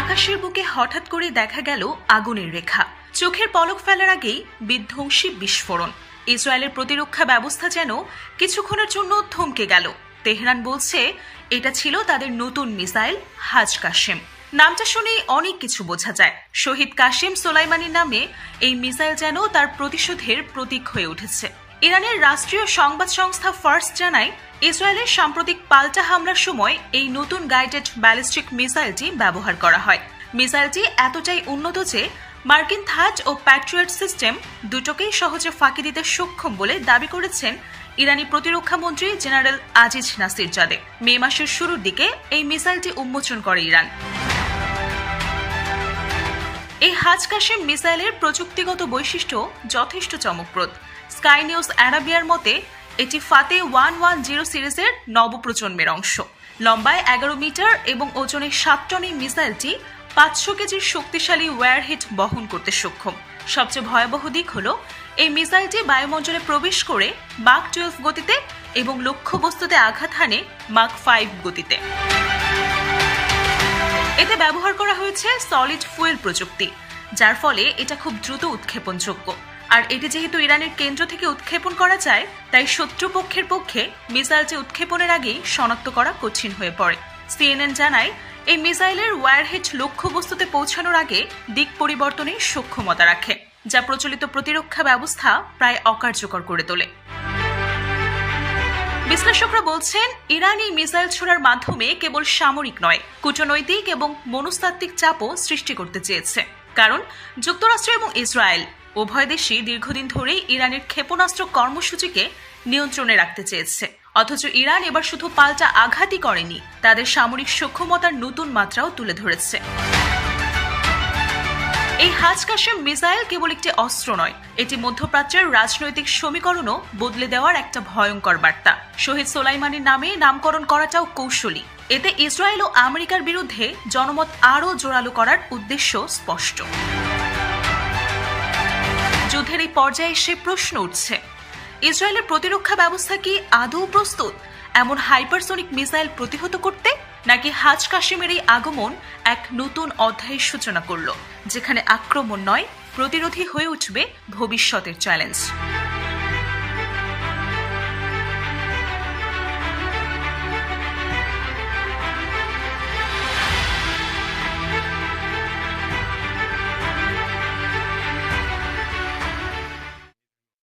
আকাশের বুকে হঠাৎ করে দেখা গেল আগুনের রেখা। চোখের পলক ফেলার আগেই বিধ্বংসী বিস্ফোরণ। ইসরায়েলের প্রতিরক্ষা ব্যবস্থা যেন কিছুক্ষণের জন্য থমকে গেল। তেহরান বলছে, এটা ছিল তাদের নতুন মিসাইল, হাজ কাশেম। নামটা শুনেই অনেক কিছু বোঝা যায়। শহীদ কাশেম সোলাইমানির নামে এই মিসাইল যেন তার প্রতিশোধের প্রতীক হয়ে উঠেছে। ইরানের রাষ্ট্রীয় সংবাদ সংস্থা ফার্স্ট জানায়, ইসরায়েলের সাম্প্রতিক পাল্টা হামলার সময় এই নতুন গাইডেড ব্যালিস্টিক মিসাইলটি ব্যবহার করা হয়। মিসাইলটি এতটাই উন্নত যে মার্কিন থাজ ও প্যাট্রিয়ট সিস্টেম দুটোকেই সহজে ফাঁকি দিতে সক্ষম বলে দাবি করেছেন ইরানি প্রতিরক্ষা মন্ত্রী general Aziz Nasir Zadeh May মাসের শুরুর দিকে এই মিসাইলটি উন্মোচন করে ইরান। এই হাজ কাশেম মিসাইলের প্রযুক্তিগত বৈশিষ্ট্য যথেষ্ট চমকপ্রদ। স্কাই নিউজ অ্যারাবিয়ার মতে, এটি ফাতে ওয়ান ওয়ান জিরো সিরিজের নবপ্রজন্মের অংশ। লম্বায় এগারো মিটার এবং ওজনে সাত টন এই মিসাইলটি পাঁচশো কেজির শক্তিশালী ওয়্যারহিট বহন করতে সক্ষম। সবচেয়ে ভয়াবহ দিক হল, এই মিসাইলটি বায়ুমণ্ডলে প্রবেশ করে মাক টুয়েলভ গতিতে এবং লক্ষ্যবস্তুতে আঘাত হানে মাক ফাইভ গতিতে। এতে ব্যবহার করা হয়েছে সলিড ফুয়েল প্রযুক্তি, যার ফলে এটা খুব দ্রুত উৎক্ষেপণযোগ্য। আর এটি যেহেতু ইরানের কেন্দ্র থেকে উৎক্ষেপণ করা যায়, তাই শত্রুপক্ষের পক্ষে মিসাইলটি উৎক্ষেপণের আগেই শনাক্ত করা কঠিন হয়ে পড়ে। সিএনএন জানায়, এই মিসাইলের ওয়্যারহেড লক্ষ্যবস্তুতে পৌঁছানোর আগে দিক পরিবর্তনের সক্ষমতা রাখে, যা প্রচলিত প্রতিরক্ষা ব্যবস্থা প্রায় অকার্যকর করে তোলে। বিশ্লেষকরা বলছেন, ইরান এই মিসাইল ছোড়ার মাধ্যমে কেবল সামরিক নয়, কূটনৈতিক এবং মনস্তাত্ত্বিক চাপও সৃষ্টি করতে চেয়েছে। কারণ, যুক্তরাষ্ট্র এবং ইসরায়েল উভয় দেশই দীর্ঘদিন ধরেই ইরানের ক্ষেপণাস্ত্র কর্মসূচিকে নিয়ন্ত্রণে রাখতে চেয়েছে। অথচ ইরান এবার শুধু পাল্টা আঘাতই করেনি, তাদের সামরিক সক্ষমতার নতুন মাত্রাও তুলে ধরেছে। এই হাজ কাশেম মিসাইল কেবল একটি অস্ত্র নয়, এটি মধ্যপ্রাচ্যের রাজনৈতিক সমীকরণও বদলে দেওয়ার একটা ভয়ঙ্কর বার্তা। শহীদ সোলাইমানির নামে নামকরণ করাটাও কৌশলী। এতে ইসরায়েল ও আমেরিকার বিরুদ্ধে জনমত আরও জোরালো করার উদ্দেশ্য স্পষ্ট। যুদ্ধের এই পর্যায়ে এসে প্রশ্ন উঠছে, ইসরায়েলের প্রতিরক্ষা ব্যবস্থা কি আদৌ প্রস্তুত? এমন হাইপারসোনিক মিসাইল প্রতিহত করতে নাকি হাজ কাশিমের এই আগমন এক নতুন অধ্যায়ের সূচনা করল, যেখানে আক্রমণ নয়, প্রতিরোধী হয়ে উঠবে ভবিষ্যতের চ্যালেঞ্জ